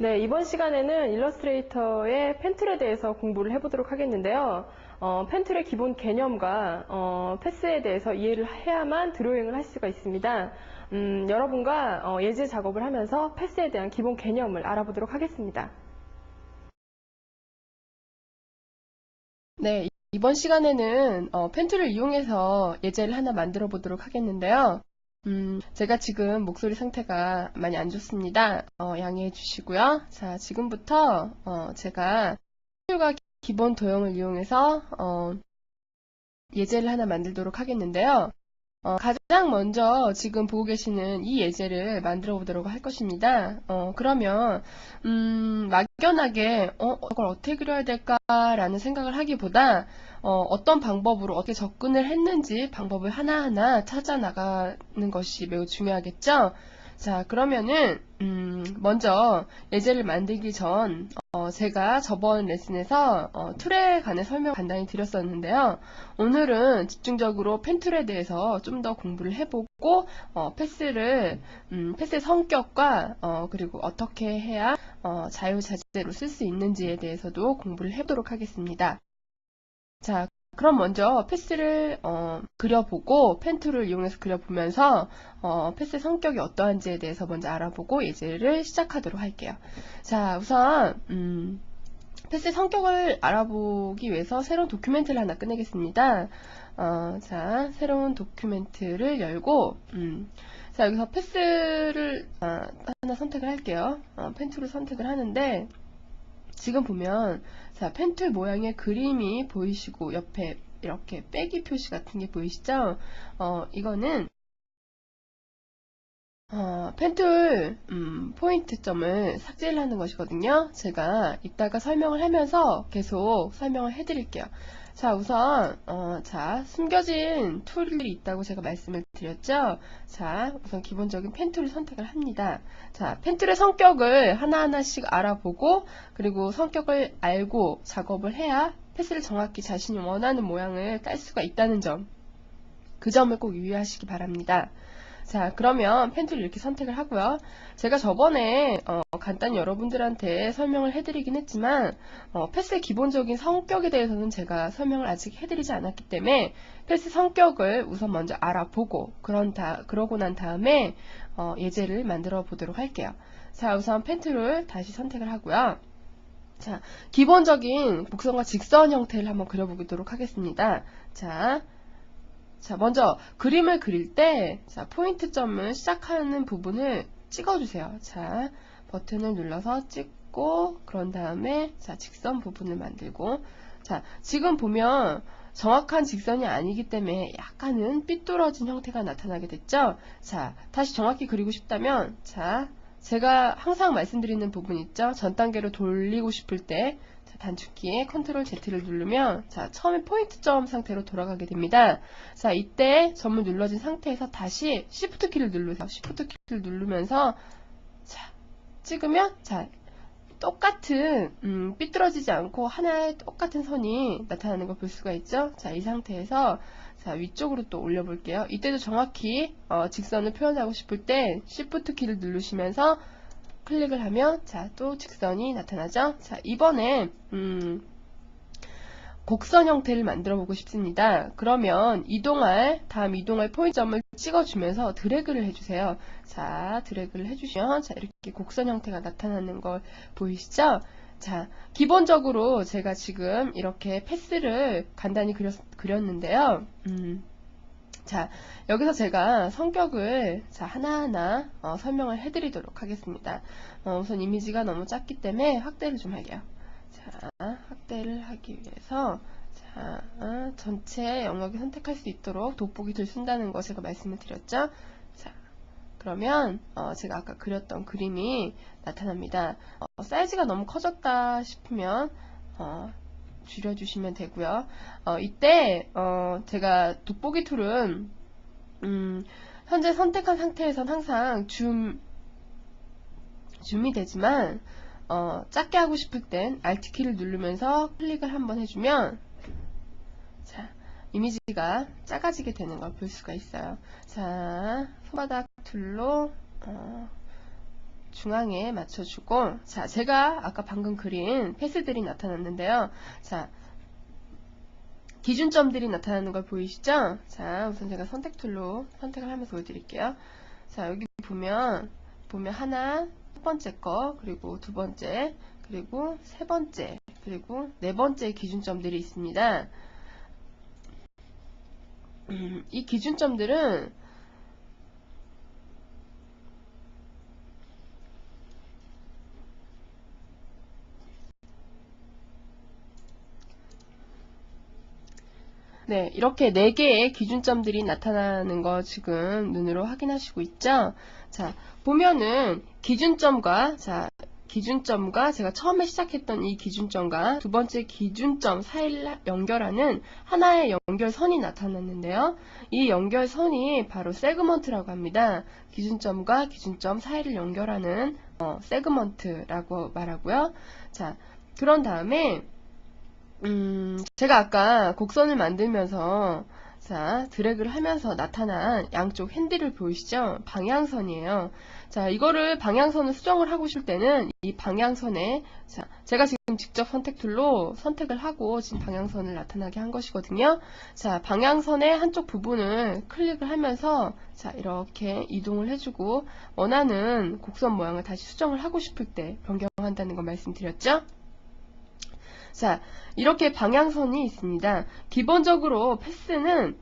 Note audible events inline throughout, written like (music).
네, 이번 시간에는 일러스트레이터의 펜툴에 대해서 공부를 해보도록 하겠는데요. 어, 펜툴의 기본 개념과 어, 패스에 대해서 이해를 해야만 드로잉을 할 수가 있습니다. 음, 여러분과 어, 예제 작업을 하면서 패스에 대한 기본 개념을 알아보도록 하겠습니다. 네, 이번 시간에는 어, 펜툴을 이용해서 예제를 하나 만들어 보도록 하겠는데요. 음, 제가 지금 목소리 상태가 많이 안 좋습니다. 어, 양해해 주시고요. 자, 지금부터 어, 제가 펜툴과 기본 도형을 이용해서 어, 예제를 하나 만들도록 하겠는데요. 어, 가장 먼저 지금 보고 계시는 이 예제를 만들어 보도록 할 것입니다. 어, 그러면 음, 막연하게 어, 이걸 어떻게 그려야 될까라는 생각을 하기보다 어, 떤 방법으로 어떻게 접근을 했는지 방법을 하나하나 찾아 나가는 것이 매우 중요하겠죠. 자, 그러면은 음, 먼저 예제를 만들기 전 어, 제가 저번 레슨에서 어, 툴에 관해 설명 간단히 드렸었는데요. 오늘은 집중적으로 펜툴에 대해서 좀 더 공부를 해보고 어, 패스를 음, 패스의 성격과 어, 그리고 어떻게 해야 어, 자유자재로 쓸 수 있는지에 대해서도 공부를 해보도록 하겠습니다. 자, 그럼 먼저 패스를 어, 그려보고 펜 툴을 이용해서 그려보면서 어, 패스의 성격이 어떠한지에 대해서 먼저 알아보고 예제를 시작하도록 할게요. 자, 우선 음, 패스의 성격을 알아보기 위해서 새로운 도큐멘트를 하나 꺼내겠습니다. 어, 자, 새로운 도큐멘트를 열고 음, 자, 여기서 패스를 아, 하나 선택을 할게요. 어, 펜 툴을 선택을 하는데 지금 보면 자 펜툴 모양의 그림이 보이시고 옆에 이렇게 빼기 표시 같은 게 보이시죠? 어, 이거는 어, 펜툴 음, 포인트점을 삭제를 하는 것이거든요. 제가 이따가 설명을 하면서 계속 설명을 해드릴게요. 자, 우선 어, 자 숨겨진 툴이 있다고 제가 말씀을 드렸죠. 자, 우선 기본적인 펜 툴을 선택을 합니다. 자, 펜 툴의 성격을 하나하나씩 알아보고 그리고 성격을 알고 작업을 해야 패스를 정확히 자신이 원하는 모양을 깔 수가 있다는 점. 그 점을 꼭 유의하시기 바랍니다. 자, 그러면 펜툴 이렇게 선택을 하고요. 제가 저번에 어, 간단히 여러분들한테 설명을 해드리긴 했지만 어, 패스의 기본적인 성격에 대해서는 제가 설명을 아직 해드리지 않았기 때문에 패스 성격을 우선 먼저 알아보고 그런 다 그러고 난 다음에 어, 예제를 만들어 보도록 할게요. 자, 우선 펜툴을 다시 선택을 하고요. 자, 기본적인 곡선과 직선 형태를 한번 그려보도록 하겠습니다. 자, 자, 먼저 그림을 그릴 때 자, 포인트점을 시작하는 부분을 찍어주세요. 자, 버튼을 눌러서 찍고 그런 다음에 자, 직선 부분을 만들고 자, 지금 보면 정확한 직선이 아니기 때문에 약간은 삐뚤어진 형태가 나타나게 됐죠. 자, 다시 정확히 그리고 싶다면 자, 제가 항상 말씀드리는 부분 있죠. 전 단계로 돌리고 싶을 때 단축키에 컨트롤 Z를 누르면 자 처음에 포인트점 상태로 돌아가게 됩니다. 자 이때 점을 눌러진 상태에서 다시 Shift 키를 누르세요. Shift 키를 누르면서 자 찍으면 자 똑같은 음, 삐뚤어지지 않고 하나의 똑같은 선이 나타나는 걸 볼 수가 있죠. 자 이 상태에서 자 위쪽으로 또 올려 볼게요. 이때도 정확히 어, 직선을 표현하고 싶을 때 Shift 키를 누르시면서 클릭을 하면 자 또 직선이 나타나죠. 자 이번에 음, 곡선 형태를 만들어 보고 싶습니다. 그러면 이동할 다음 이동할 포인트점을 찍어주면서 드래그를 해주세요. 자 드래그를 해주시면 자 이렇게 곡선 형태가 나타나는 걸 보이시죠? 자 기본적으로 제가 지금 이렇게 패스를 간단히 그렸, 그렸는데요. 음, 자, 여기서 제가 성격을 자, 하나하나 어, 설명을 해드리도록 하겠습니다. 어, 우선 이미지가 너무 작기 때문에 확대를 좀 할게요. 자, 확대를 하기 위해서 자, 어, 전체 영역을 선택할 수 있도록 돋보기를 쓴다는 거 제가 말씀을 드렸죠. 자, 그러면 어, 제가 아까 그렸던 그림이 나타납니다. 어, 사이즈가 너무 커졌다 싶으면 어, 줄여주시면 되고요. 어, 이때 어, 제가 돋보기 툴은 음, 현재 선택한 상태에선 항상 줌 줌이 되지만 어, 작게 하고 싶을 땐 Alt 키를 누르면서 클릭을 한번 해주면 자 이미지가 작아지게 되는 걸 볼 수가 있어요. 자 손바닥 툴로 어, 중앙에 맞춰주고 자 제가 아까 방금 그린 패스들이 나타났는데요. 자 기준점들이 나타나는 걸 보이시죠? 자 우선 제가 선택 툴로 선택을 하면서 보여드릴게요. 자 여기 보면 보면 하나 첫 번째 거 그리고 두 번째 그리고 세 번째 그리고 네 번째 기준점들이 있습니다. 음, 이 기준점들은 네, 이렇게 4개의 기준점들이 나타나는 거 지금 눈으로 확인하시고 있죠? 자, 보면은 기준점과, 자, 기준점과 제가 처음에 시작했던 이 기준점과 두 번째 기준점 사이를 연결하는 하나의 연결선이 나타났는데요. 이 연결선이 바로 세그먼트라고 합니다. 기준점과 기준점 사이를 연결하는 어, 세그먼트라고 말하고요. 자, 그런 다음에 음, 제가 아까 곡선을 만들면서 자, 드래그를 하면서 나타난 양쪽 핸들을 보이시죠? 방향선이에요. 자, 이거를 방향선을 수정을 하고 싶을 때는 이 방향선에 자, 제가 지금 직접 선택 툴로 선택을 하고 지금 방향선을 나타나게 한 것이거든요. 자, 방향선의 한쪽 부분을 클릭을 하면서 자, 이렇게 이동을 해주고 원하는 곡선 모양을 다시 수정을 하고 싶을 때 변경한다는 거 말씀드렸죠? 자, 이렇게 방향선이 있습니다. 기본적으로 패스는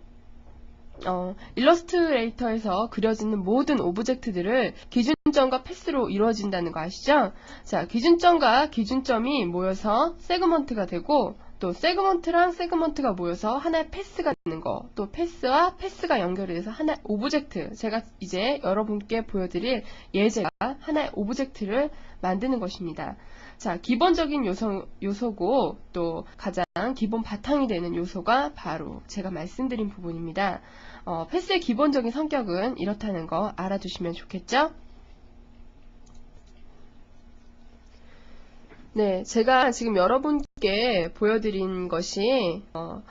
어, 일러스트레이터에서 그려지는 모든 오브젝트들을 기준점과 패스로 이루어진다는 거 아시죠? 자, 기준점과 기준점이 모여서 세그먼트가 되고 또 세그먼트랑 세그먼트가 모여서 하나의 패스가 되는 거, 또 패스와 패스가 연결이 돼서 하나의 오브젝트, 제가 이제 여러분께 보여드릴 예제가 하나의 오브젝트를 만드는 것입니다. 자, 기본적인 요소, 요소고 또 가장 기본 바탕이 되는 요소가 바로 제가 말씀드린 부분입니다. 어, 패스의 기본적인 성격은 이렇다는 거 알아두시면 좋겠죠? 네, 제가 지금 여러분께 보여드린 것이 어,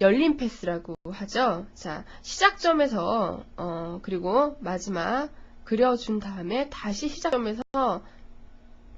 열린 패스라고 하죠. 자, 시작점에서 어, 그리고 마지막 그려준 다음에 다시 시작점에서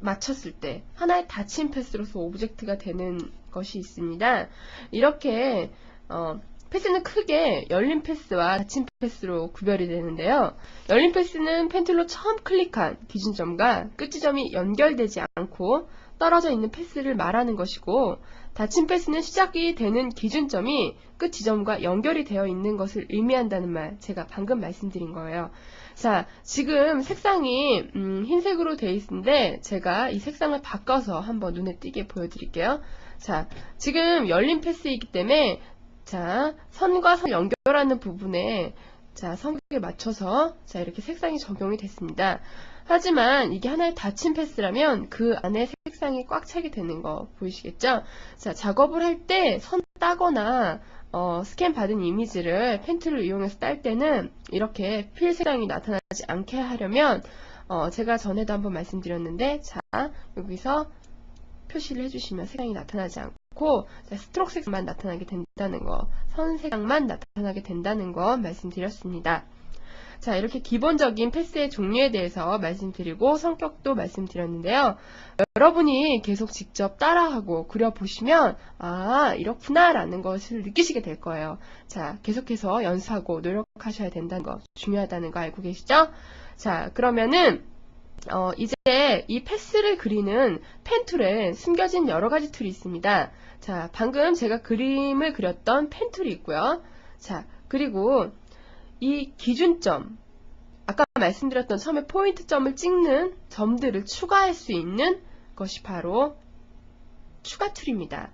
맞췄을 때 하나의 닫힌 패스로서 오브젝트가 되는 것이 있습니다. 이렇게 어, 패스는 크게 열린 패스와 닫힌 패스로 구별이 되는데요. 열린 패스는 펜툴로 처음 클릭한 기준점과 끝지점이 연결되지 않고 떨어져 있는 패스를 말하는 것이고 닫힌 패스는 시작이 되는 기준점이 끝 지점과 연결이 되어 있는 것을 의미한다는 말 제가 방금 말씀드린 거예요. 자, 지금 색상이 음, 흰색으로 되어 있는데 제가 이 색상을 바꿔서 한번 눈에 띄게 보여드릴게요. 자, 지금 열린 패스이기 때문에 자, 선과 선 연결하는 부분에 자, 성격에 맞춰서 자, 이렇게 색상이 적용이 됐습니다. 하지만 이게 하나의 닫힌 패스라면 그 안에 색상이 꽉 차게 되는 거 보이시겠죠? 자, 작업을 할 때 선 따거나 어, 스캔 받은 이미지를 펜툴을 이용해서 딸 때는 이렇게 필 색상이 나타나지 않게 하려면 어, 제가 전에도 한번 말씀드렸는데 자, 여기서 표시를 해주시면 색상이 나타나지 않고 자, 스트로크 색만 나타나게 된다는 거, 선 색상만 나타나게 된다는 거 말씀드렸습니다. 자, 이렇게 기본적인 패스의 종류에 대해서 말씀드리고 성격도 말씀드렸는데요. 여러분이 계속 직접 따라하고 그려보시면, 아, 이렇구나, 라는 것을 느끼시게 될 거예요. 자, 계속해서 연습하고 노력하셔야 된다는 거, 중요하다는 거 알고 계시죠? 자, 그러면은, 어, 이제 이 패스를 그리는 펜툴에 숨겨진 여러 가지 툴이 있습니다. 자, 방금 제가 그림을 그렸던 펜툴이 있고요. 자, 그리고 이 기준점, 아까 말씀드렸던 처음에 포인트점을 찍는 점들을 추가할 수 있는 것이 바로 추가 툴입니다.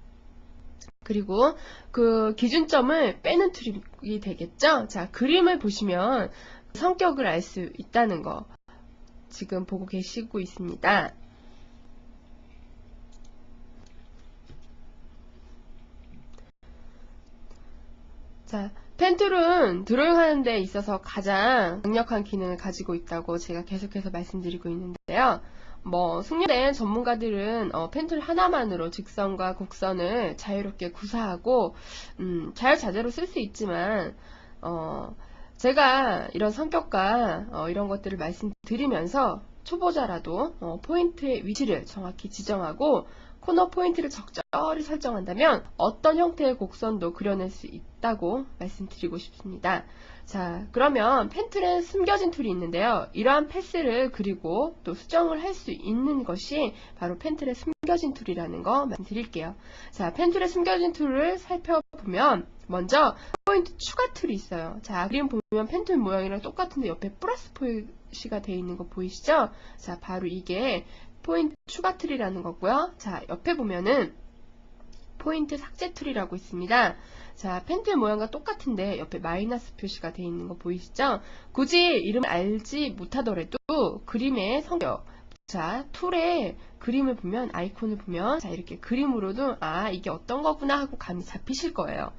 그리고 그 기준점을 빼는 툴이 되겠죠? 자, 그림을 보시면 성격을 알 수 있다는 거 지금 보고 계시고 있습니다. 자, 펜툴은 드로잉 하는 데 있어서 가장 강력한 기능을 가지고 있다고 제가 계속해서 말씀드리고 있는데요. 뭐 숙련된 전문가들은 어, 펜툴 하나만으로 직선과 곡선을 자유롭게 구사하고 음, 자유자재로 쓸 수 있지만 어, 제가 이런 성격과 어, 이런 것들을 말씀드리면서 초보자라도 어, 포인트의 위치를 정확히 지정하고 코너 포인트를 적절히 설정한다면 어떤 형태의 곡선도 그려낼 수 있다고 말씀드리고 싶습니다. 자, 그러면 펜틀엔 숨겨진 툴이 있는데요. 이러한 패스를 그리고 또 수정을 할 수 있는 것이 바로 펜틀의 숨겨진 툴이라는 거 말씀드릴게요. 자, 펜툴의 숨겨진 툴을 살펴보면 먼저 포인트 추가 툴이 있어요. 자, 그림 보면 펜툴 모양이랑 똑같은데 옆에 플러스 표시가 되어 있는 거 보이시죠? 자, 바로 이게 포인트 추가 툴이라는 거고요. 자, 옆에 보면은 포인트 삭제 툴이라고 있습니다. 자, 펜틀 모양과 똑같은데 옆에 마이너스 표시가 되어 있는 거 보이시죠? 굳이 이름을 알지 못하더라도 그림의 성격, 자, 툴에 그림을 보면, 아이콘을 보면, 자, 이렇게 그림으로도, 아, 이게 어떤 거구나 하고 감이 잡히실 거예요.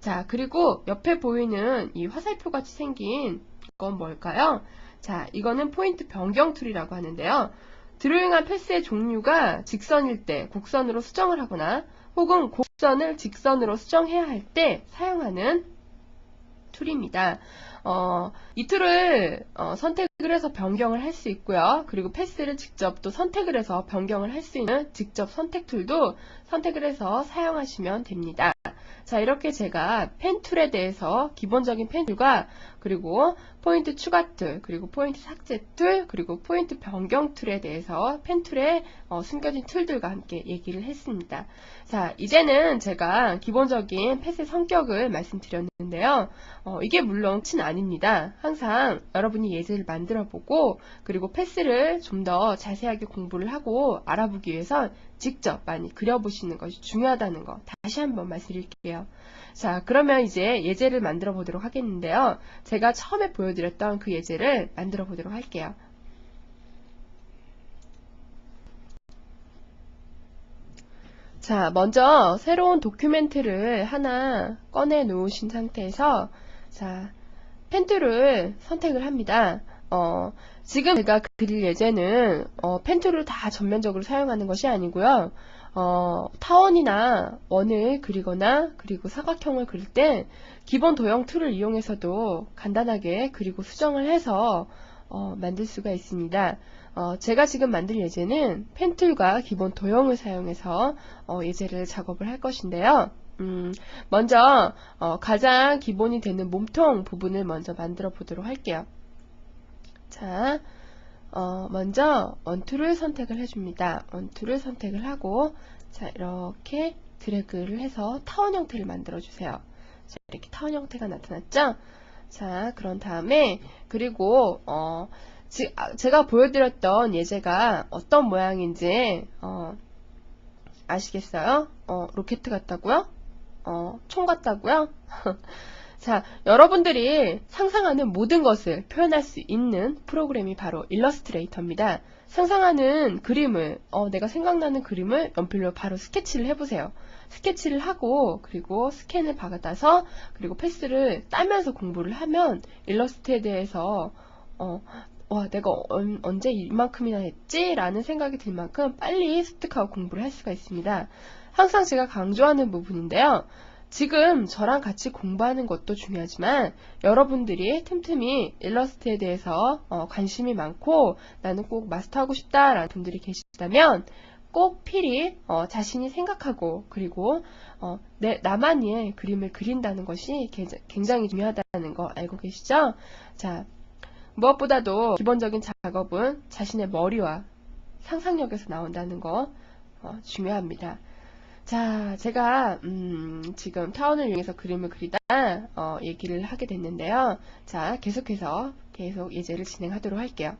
자, 그리고 옆에 보이는 이 화살표 같이 생긴 건 뭘까요? 자, 이거는 포인트 변경 툴이라고 하는데요. 드로잉한 패스의 종류가 직선일 때 곡선으로 수정을 하거나 혹은 곡선을 직선으로 수정해야 할 때 사용하는 툴입니다. 어, 이 툴을 어, 선택을 해서 변경을 할 수 있고요. 그리고 패스를 직접 또 선택을 해서 변경을 할 수 있는 직접 선택 툴도 선택을 해서 사용하시면 됩니다. 자, 이렇게 제가 펜 툴에 대해서 기본적인 펜 툴과 그리고 포인트 추가 툴, 그리고 포인트 삭제 툴, 그리고 포인트 변경 툴에 대해서 펜 툴의 어, 숨겨진 툴들과 함께 얘기를 했습니다. 자, 이제는 제가 기본적인 패스의 성격을 말씀드렸는데요. 어, 이게 물론 친 아닙니다. 항상 여러분이 예제를 만들어 보고 그리고 패스를 좀 더 자세하게 공부를 하고 알아보기 위해선 직접 많이 그려보시는 것이 중요하다는 거 다시 한번 말씀드릴게요. 자, 그러면 이제 예제를 만들어 보도록 하겠는데요. 제가 처음에 보여드렸던 그 예제를 만들어 보도록 할게요. 자, 먼저 새로운 도큐멘트를 하나 꺼내 놓으신 상태에서 자, 펜툴을 선택을 합니다. 어, 지금 제가 그릴 예제는 어, 펜툴을 다 전면적으로 사용하는 것이 아니고요. 어, 타원이나 원을 그리거나 그리고 사각형을 그릴 때 기본 도형 툴을 이용해서도 간단하게 그리고 수정을 해서 어, 만들 수가 있습니다. 어, 제가 지금 만들 예제는 펜툴과 기본 도형을 사용해서 어, 예제를 작업을 할 것인데요. 음, 먼저 어, 가장 기본이 되는 몸통 부분을 먼저 만들어 보도록 할게요. 자, 어, 먼저 원툴을 선택을 해줍니다. 원툴을 선택을 하고 자 이렇게 드래그를 해서 타원 형태를 만들어 주세요. 자, 이렇게 타원 형태가 나타났죠? 자, 그런 다음에 그리고 어, 지, 아, 제가 보여드렸던 예제가 어떤 모양인지 어, 아시겠어요? 어, 로켓 같다고요? 어, 총 같다고요? (laughs) 자, 여러분들이 상상하는 모든 것을 표현할 수 있는 프로그램이 바로 일러스트레이터입니다. 상상하는 그림을, 어, 내가 생각나는 그림을 연필로 바로 스케치를 해보세요. 스케치를 하고, 그리고 스캔을 받아서, 그리고 패스를 따면서 공부를 하면, 일러스트에 대해서, 어, 와, 내가 언, 언제 이만큼이나 했지? 라는 생각이 들 만큼 빨리 습득하고 공부를 할 수가 있습니다. 항상 제가 강조하는 부분인데요. 지금 저랑 같이 공부하는 것도 중요하지만 여러분들이 틈틈이 일러스트에 대해서 어, 관심이 많고 나는 꼭 마스터하고 싶다라는 분들이 계시다면 꼭 필히 어, 자신이 생각하고 그리고 어, 내, 나만의 그림을 그린다는 것이 굉장히 중요하다는 거 알고 계시죠? 자, 무엇보다도 기본적인 작업은 자신의 머리와 상상력에서 나온다는 거 어, 중요합니다. 자, 제가 음, 지금 타원을 이용해서 그림을 그리다 어, 얘기를 하게 됐는데요. 자, 계속해서 계속 예제를 진행하도록 할게요.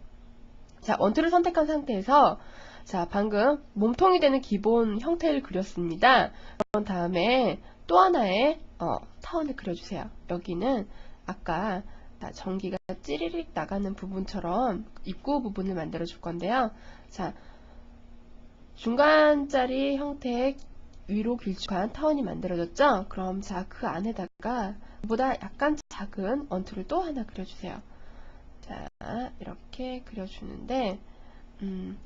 자, 원투를 선택한 상태에서 자, 방금 몸통이 되는 기본 형태를 그렸습니다. 그런 다음에 또 하나의 어, 타원을 그려주세요. 여기는 아까 전기가 찌리릭 나가는 부분처럼 입구 부분을 만들어 줄 건데요. 자, 중간짜리 형태의 위로 길쭉한 타원이 만들어졌죠? 그럼 자, 그 안에다가 보다 약간 작은 원투를 또 하나 그려주세요. 자, 이렇게 그려주는데, 음,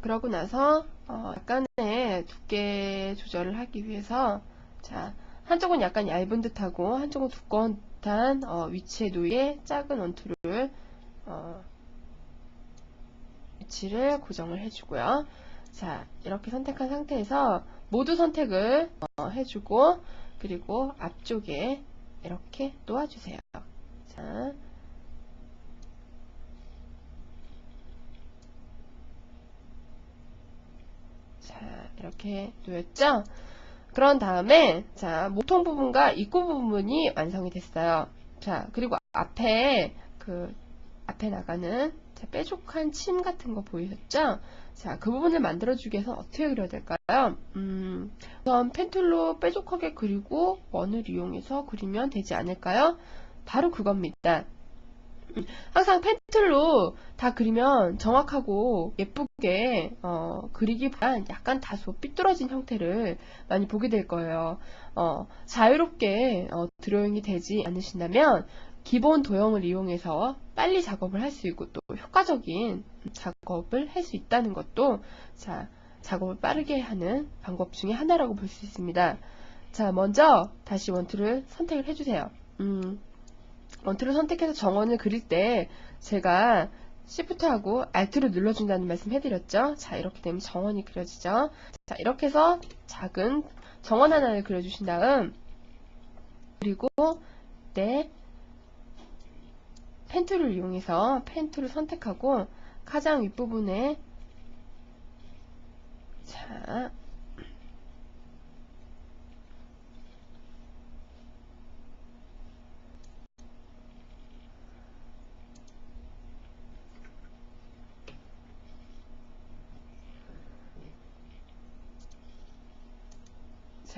그러고 나서, 어, 약간의 두께 조절을 하기 위해서, 자, 한쪽은 약간 얇은 듯하고 한쪽은 두꺼운 듯한 어, 위치에 놓이에 작은 원투를 어, 위치를 고정을 해주고요. 자, 이렇게 선택한 상태에서 모두 선택을 어, 해주고 그리고 앞쪽에 이렇게 놓아주세요. 자, 자, 이렇게 놓였죠? 그런 다음에, 자, 모통 부분과 입구 부분이 완성이 됐어요. 자, 그리고 앞에, 그, 앞에 나가는, 자, 뾰족한 침 같은 거 보이셨죠? 자, 그 부분을 만들어주기 위해서 어떻게 그려야 될까요? 음, 우선 펜툴로 뾰족하게 그리고 원을 이용해서 그리면 되지 않을까요? 바로 그겁니다. 음, 항상 펜틀로 다 그리면 정확하고 예쁘게 어, 그리기보단 약간 다소 삐뚤어진 형태를 많이 보게 될 거예요. 어, 자유롭게 어, 드로잉이 되지 않으신다면 기본 도형을 이용해서 빨리 작업을 할 수 있고 또 효과적인 작업을 할 수 있다는 것도 자, 작업을 빠르게 하는 방법 중에 하나라고 볼 수 있습니다. 자, 먼저 다시 원투를 선택을 해주세요. 음, 원투를 선택해서 정원을 그릴 때 제가 Shift하고 Alt를 눌러준다는 말씀 해드렸죠. 자, 이렇게 되면 정원이 그려지죠. 자, 이렇게 해서 작은 정원 하나를 그려주신 다음 그리고 네 펜툴을 이용해서 펜툴을 선택하고 가장 윗부분에 자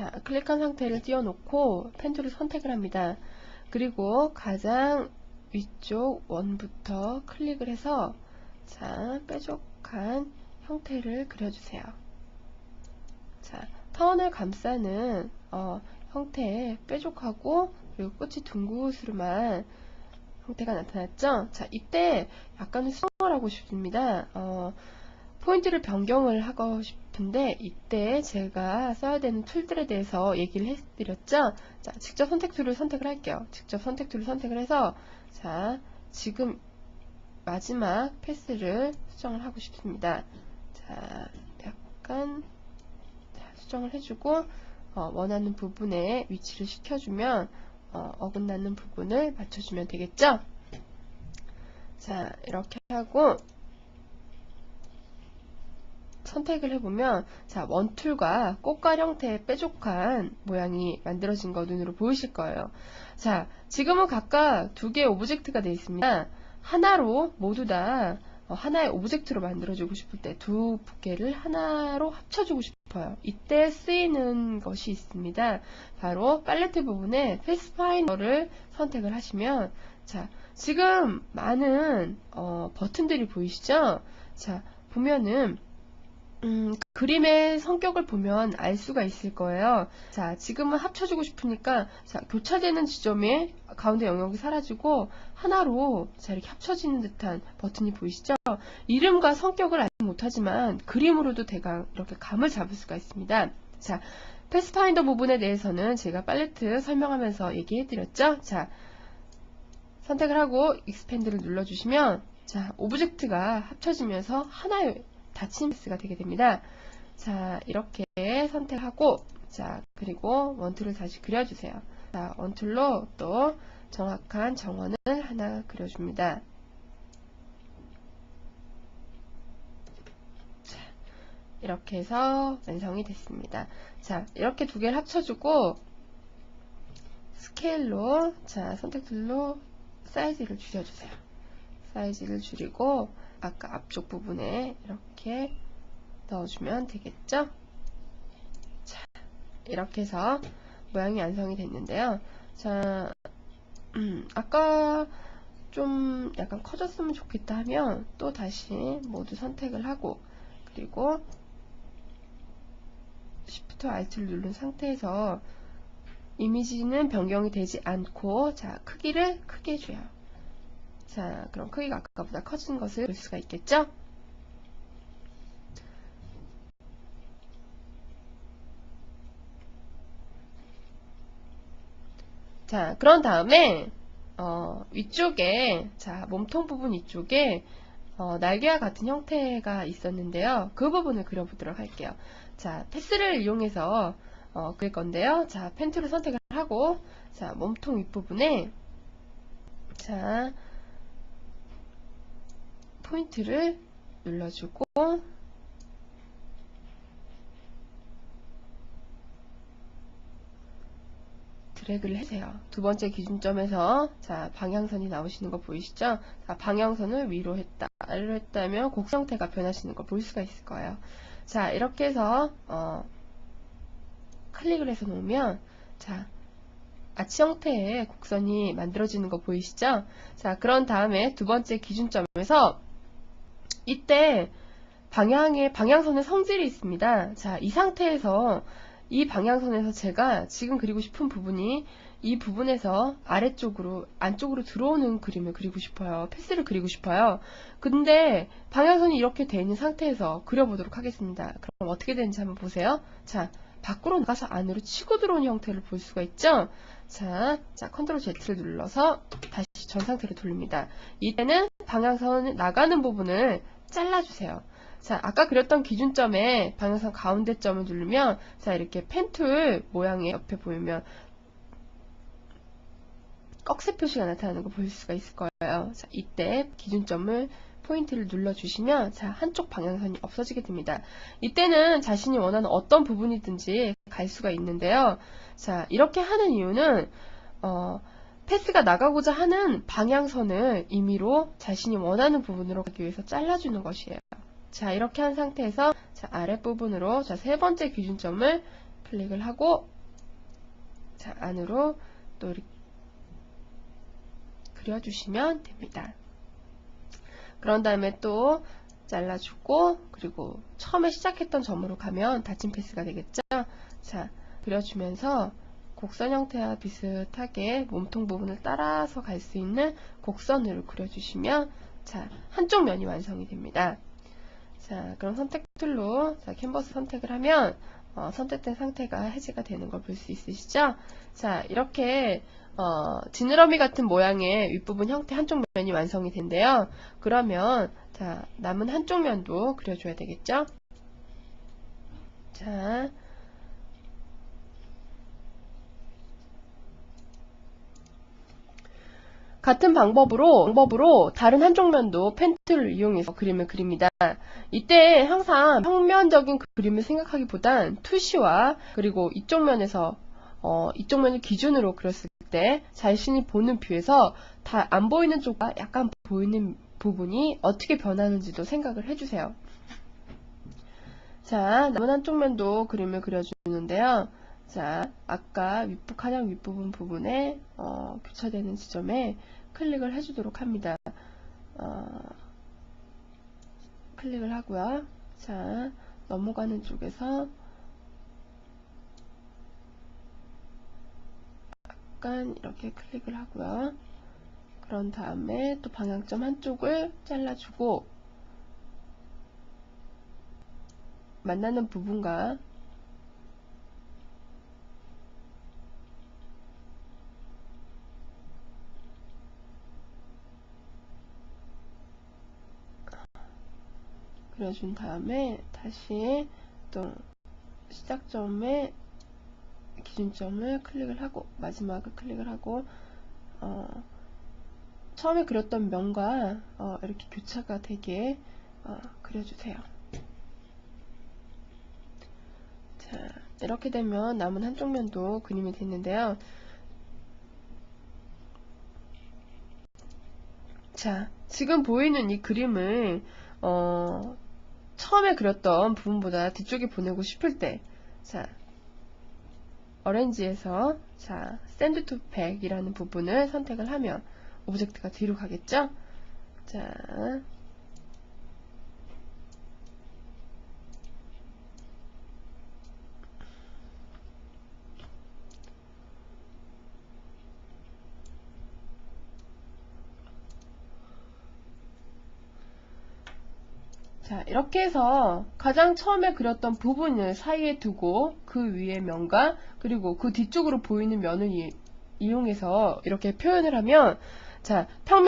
자, 클릭한 상태를 띄워놓고 펜툴을 선택을 합니다. 그리고 가장 위쪽 원부터 클릭을 해서 자, 뾰족한 형태를 그려주세요. 자, 턴을 감싸는 어, 형태의 뾰족하고 그리고 끝이 둥그스름한 형태가 나타났죠? 자, 이때 약간은 수정을 하고 싶습니다. 어, 포인트를 변경을 하고 싶은데 이때 제가 써야 되는 툴들에 대해서 얘기를 해드렸죠? 자, 직접 선택 툴을 선택을 할게요. 직접 선택 툴을 선택을 해서 자, 지금 마지막 패스를 수정을 하고 싶습니다. 자, 약간 자, 수정을 해주고 어, 원하는 부분에 위치를 시켜주면 어, 어긋나는 부분을 맞춰주면 되겠죠? 자, 이렇게 하고 선택을 해보면 자 원툴과 꽃갈 형태의 뾰족한 모양이 만들어진 거 눈으로 보이실 거예요. 자 지금은 각각 두 개의 오브젝트가 되어 있습니다. 하나로 모두 다 어, 하나의 오브젝트로 만들어주고 싶을 때두 개를 하나로 합쳐주고 싶어요. 이때 쓰이는 것이 있습니다. 바로 팔레트 부분에 패스파인더를 선택을 하시면 자 지금 많은 어, 버튼들이 보이시죠? 자 보면은 음, 그림의 성격을 보면 알 수가 있을 거예요. 자, 지금은 합쳐주고 싶으니까, 자, 교차되는 지점에 가운데 영역이 사라지고, 하나로, 자, 이렇게 합쳐지는 듯한 버튼이 보이시죠? 이름과 성격을 알지 못하지만, 그림으로도 대강 이렇게 감을 잡을 수가 있습니다. 자, 패스파인더 부분에 대해서는 제가 팔레트 설명하면서 얘기해드렸죠? 자, 선택을 하고, 익스펜드를 눌러주시면, 자, 오브젝트가 합쳐지면서 하나의 닫힌 패스가 되게 됩니다. 자, 이렇게 선택하고, 자, 그리고 원툴을 다시 그려주세요. 자, 원툴로 또 정확한 정원을 하나 그려줍니다. 자, 이렇게 해서 완성이 됐습니다. 자, 이렇게 두 개를 합쳐주고, 스케일로, 자, 선택툴로 사이즈를 줄여주세요. 사이즈를 줄이고, 아까 앞쪽 부분에 이렇게 넣어주면 되겠죠? 자, 이렇게 해서 모양이 완성이 됐는데요. 자, 음, 아까 좀 약간 커졌으면 좋겠다 하면 또 다시 모두 선택을 하고 그리고 Shift Alt를 누른 상태에서 이미지는 변경이 되지 않고 자 크기를 크게 해줘요. 자, 그럼 크기가 아까보다 커진 것을 볼 수가 있겠죠? 자, 그런 다음에 어, 위쪽에 자 몸통 부분 이쪽에 어, 날개와 같은 형태가 있었는데요. 그 부분을 그려보도록 할게요. 자, 패스를 이용해서 어, 그릴 건데요. 자, 펜트를 선택을 하고 자, 몸통 윗부분에 자, 포인트를 눌러주고 드래그를 해주세요. 두 번째 기준점에서 자 방향선이 나오시는 거 보이시죠? 자 방향선을 위로 했다, 아래로 했다면 곡 형태가 변하시는 걸 볼 수가 있을 거예요. 자 이렇게 해서 어, 클릭을 해서 놓으면 자 아치 형태의 곡선이 만들어지는 거 보이시죠? 자 그런 다음에 두 번째 기준점에서 이때 방향의 방향선의 성질이 있습니다. 자 이 상태에서 이 방향선에서 제가 지금 그리고 싶은 부분이 이 부분에서 아래쪽으로 안쪽으로 들어오는 그림을 그리고 싶어요. 패스를 그리고 싶어요. 근데 방향선이 이렇게 돼 있는 상태에서 그려보도록 하겠습니다. 그럼 어떻게 되는지 한번 보세요. 자, 밖으로 나가서 안으로 치고 들어오는 형태를 볼 수가 있죠. 자, 자 컨트롤 Z를 눌러서 다시 전 상태로 돌립니다. 이때는 방향선 나가는 부분을 잘라주세요. 자, 아까 그렸던 기준점에 방향선 가운데 점을 누르면, 자, 이렇게 펜툴 모양의 옆에 보이면, 꺽쇠 표시가 나타나는 거볼 수가 있을 거예요. 자, 이때 기준점을 포인트를 눌러주시면, 자, 한쪽 방향선이 없어지게 됩니다. 이때는 자신이 원하는 어떤 부분이든지 갈 수가 있는데요. 자, 이렇게 하는 이유는, 어, 패스가 나가고자 하는 방향선을 임의로 자신이 원하는 부분으로 가기 위해서 잘라주는 것이에요. 자, 이렇게 한 상태에서 자, 아랫부분으로 자, 세 번째 기준점을 클릭을 하고 자, 안으로 또 그려주시면 됩니다. 그런 다음에 또 잘라주고 그리고 처음에 시작했던 점으로 가면 닫힌 패스가 되겠죠? 자, 그려주면서 곡선 형태와 비슷하게 몸통 부분을 따라서 갈 수 있는 곡선으로 그려주시면 자, 한쪽 면이 완성이 됩니다. 자, 그럼 선택 툴로 자, 캔버스 선택을 하면 어, 선택된 상태가 해제가 되는 걸 볼 수 있으시죠? 자, 이렇게 어, 지느러미 같은 모양의 윗부분 형태 한쪽 면이 완성이 된대요. 그러면 자, 남은 한쪽 면도 그려줘야 되겠죠? 자, 같은 방법으로, 방법으로 다른 한쪽 면도 펜트를 이용해서 그림을 그립니다. 이때 항상 평면적인 그림을 생각하기보단 투시와 그리고 이쪽 면에서 어, 이쪽 면을 기준으로 그렸을 때 자신이 보는 뷰에서 다 안 보이는 쪽과 약간 보이는 부분이 어떻게 변하는지도 생각을 해주세요. 자, 남은 한쪽 면도 그림을 그려주는데요. 자, 아까 윗부, 가장 윗부분 부분에 어, 교차되는 지점에 클릭을 해주도록 합니다. 어, 클릭을 하고요. 자, 넘어가는 쪽에서 약간 이렇게 클릭을 하고요. 그런 다음에 또 방향점 한쪽을 잘라주고 만나는 부분과 그려준 다음에 다시 또 시작점에 기준점을 클릭을 하고 마지막을 클릭을 하고 어, 처음에 그렸던 면과 어, 이렇게 교차가 되게 어, 그려주세요. 자, 이렇게 되면 남은 한쪽 면도 그림이 됐는데요. 자, 지금 보이는 이 그림을 어, 처음에 그렸던 부분보다 뒤쪽에 보내고 싶을 때, 자, 어렌지에서 자, 샌드 투 팩이라는 부분을 선택을 하면 오브젝트가 뒤로 가겠죠? 자, 자, 이렇게 해서 가장 처음에 그렸던 부분을 사이에 두고 그 위에 면과 그리고 그 뒤쪽으로 보이는 면을 이- 이용해서 이렇게 표현을 하면 자 평면